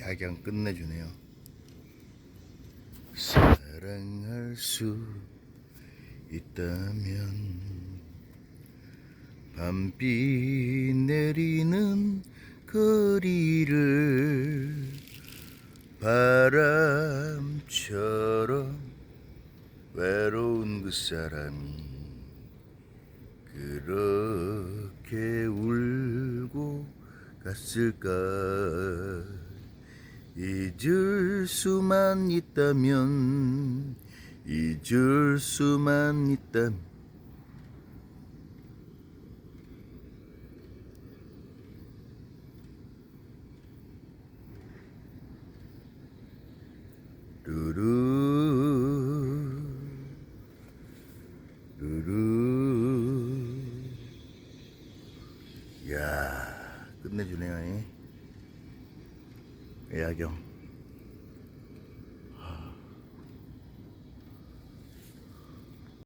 야경 끝내주네요. 사랑할 수 있다면 밤비 내리는 거리를 바람처럼 외로운 그 사람이 그렇게 울고 갔을까 잊을 수만 있다면 잊을 수만 있다면 루루 루루 야 끝내주네요 이. 야경